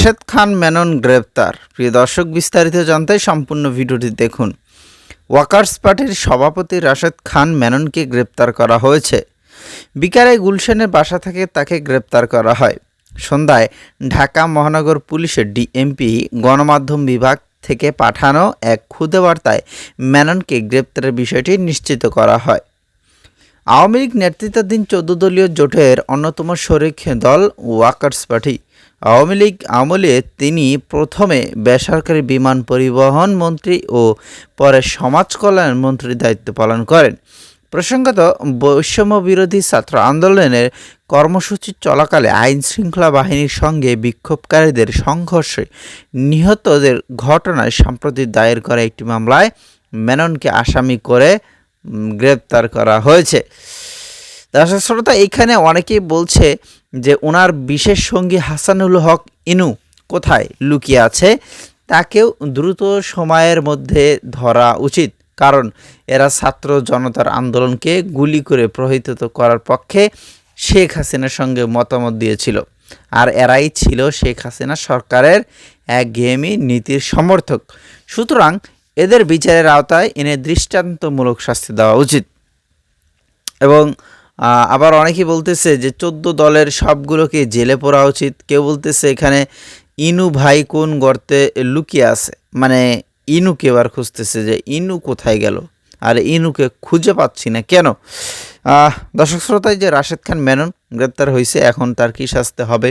রাশেদ খান মেনন গ্রেপ্তার। প্রিয় দর্শক, বিস্তারিত জানতে সম্পূর্ণ ভিডিওটি দেখুন। ওয়াকার্স পার্টির সভাপতি রাশেদ খান মেননকে গ্রেপ্তার করা হয়েছে। বিকালে গুলশানের বাসা থেকে তাকে গ্রেপ্তার করা হয়। সন্ধ্যায় ঢাকা মহানগর পুলিশের ডিএমপি, গণমাধ্যম বিভাগ থেকে পাঠানো এক খুদে বার্তায় মেননকে গ্রেপ্তারের বিষয়টি নিশ্চিত করা হয়। আওয়ামী লীগ নেতৃত্বাধীন চোদ্দ দলীয় জোটের অন্যতম শরিক দল ওয়াকার্স পার্টি। আওয়ামী লীগ আমলে তিনি প্রথমে বেসরকারি বিমান পরিবহন মন্ত্রী ও পরে সমাজ কল্যাণ মন্ত্রীর দায়িত্ব পালন করেন। প্রসঙ্গত, বৈষম্য বিরোধী ছাত্র আন্দোলনের কর্মসূচি চলাকালে আইন শৃঙ্খলা বাহিনীর সঙ্গে বিক্ষোভকারীদের সংঘর্ষে নিহতদের ঘটনায় সম্প্রতি দায়ের করা একটি মামলায় মেননকে আসামি করে গ্রেপ্তার করা হয়েছে। দর্শক শ্রোতা এখানে অনেকেই বলছে যে ওনার বিশেষ সঙ্গী হাসানুল হক ইনু কোথায় লুকিয়ে আছে, তাকেও দ্রুত সময়ের মধ্যে ধরা উচিত। কারণ এরা ছাত্র জনতার আন্দোলনকে গুলি করে প্রহিত করার পক্ষে শেখ হাসিনার সঙ্গে মতামত দিয়েছিল। আর এরাই ছিল শেখ হাসিনা সরকারের একঘেয়েমি নীতির সমর্থক। সুতরাং এদের বিচারের আওতায় এনে দৃষ্টান্তমূলক শাস্তি দেওয়া উচিত। এবং আবার অনেকেই বলতেছে যে চোদ্দ দলের সবগুলোকে জেলে পড়া উচিত। কেউ বলতেছে এখানে ইনু ভাই কোন গর্তে লুকিয়ে আছে? মানে ইনুকে এবার খুঁজতেছে যে ইনু কোথায় গেল? আর ইনুকে খুঁজে পাচ্ছি না। কেন? দর্শক শ্রোতায় যে রাশেদ খান মেনন গ্রেপ্তার হয়েছে, এখন তার কী শাস্তি হবে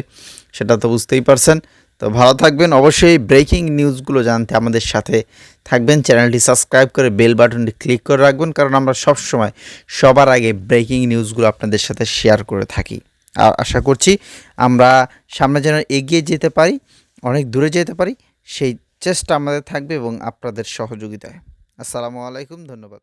সেটা তো বুঝতেই পারছেন। তো ভালো থাকবেন। অবশ্যই ব্রেকিং নিউজগুলো জানতে আমাদের সাথে থাকবেন। চ্যানেলটি সাবস্ক্রাইব করে বেল বাটনটি ক্লিক করে রাখবেন, কারণ আমরা সব সময় সবার আগে ব্রেকিং নিউজগুলো আপনাদের সাথে শেয়ার করে থাকি। আর আশা করছি আমরা সামনে যেন এগিয়ে যেতে পারি, অনেক দূরে যেতে পারি, সেই চেষ্টা আমাদের থাকবে এবং আপনাদের সহযোগিতায়। আসসালামু আলাইকুম, ধন্যবাদ।